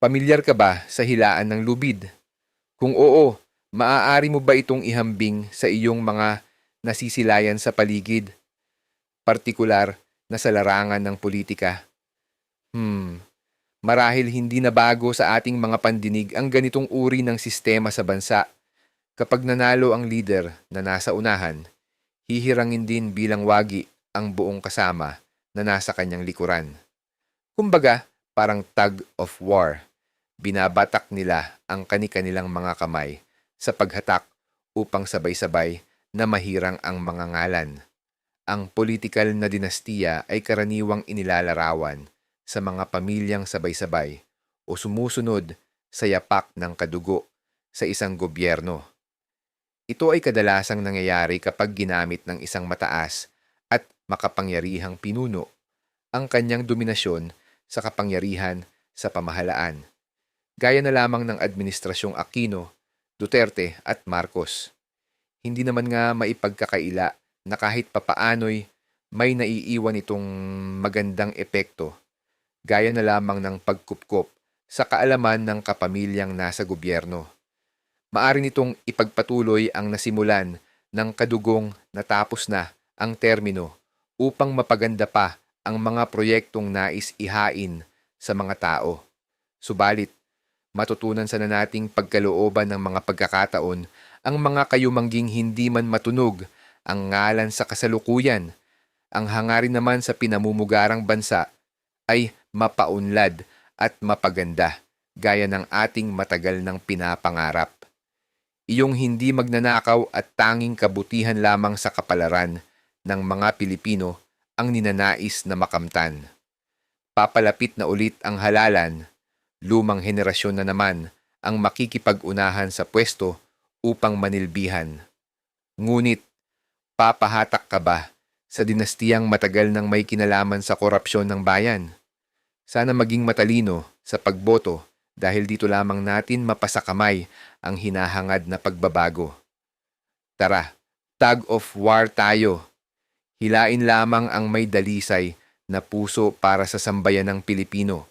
Pamilyar ka ba sa hilaan ng lubid? Kung oo, maaari mo ba itong ihambing sa iyong mga nasisilayan sa paligid? Partikular na sa larangan ng politika. Hmm, marahil hindi na bago sa ating mga pandinig ang ganitong uri ng sistema sa bansa. Kapag nanalo ang leader na nasa unahan, hihirangin din bilang wagi ang buong kasama na nasa kanyang likuran. Kumbaga, parang tug of war. Binabatak nila ang kani-kanilang mga kamay sa paghatak upang sabay-sabay na mahirang ang mga ngalan. Ang politikal na dinastiya ay karaniwang inilalarawan sa mga pamilyang sabay-sabay o sumusunod sa yapak ng kadugo sa isang gobyerno. Ito ay kadalasang nangyayari kapag ginamit ng isang mataas at makapangyarihang pinuno ang kanyang dominasyon sa kapangyarihan sa pamahalaan. Gaya na lamang ng administrasyong Aquino, Duterte at Marcos. Hindi naman nga maipagkakaila na kahit papaano'y may naiiwan itong magandang epekto, gaya na lamang ng pagkupkop sa kaalaman ng kapamilyang nasa gobyerno. Maari nitong ipagpatuloy ang nasimulan ng kadugong natapos na ang termino upang mapaganda pa ang mga proyektong nais ihain sa mga tao. Subalit, matutunan sana nating pagkalooban ng mga pagkakataon ang mga kayumangging hindi man matunog ang ngalan sa kasalukuyan. Ang hangarin naman sa pinamumugarang bansa ay mapaunlad at mapaganda gaya ng ating matagal ng pinapangarap. Iyong hindi magnanakaw at tanging kabutihan lamang sa kapalaran ng mga Pilipino ang ninanais na makamtan. Papalapit na ulit ang halalan, lumang henerasyon na naman ang makikipag-unahan sa pwesto upang manilbihan. Ngunit, papahatak ka ba sa dinastiyang matagal nang may kinalaman sa korupsyon ng bayan? Sana maging matalino sa pagboto dahil dito lamang natin mapasakamay ang hinahangad na pagbabago. Tara, tag of war tayo. Hilain lamang ang may dalisay na puso para sa sambayan ng Pilipino.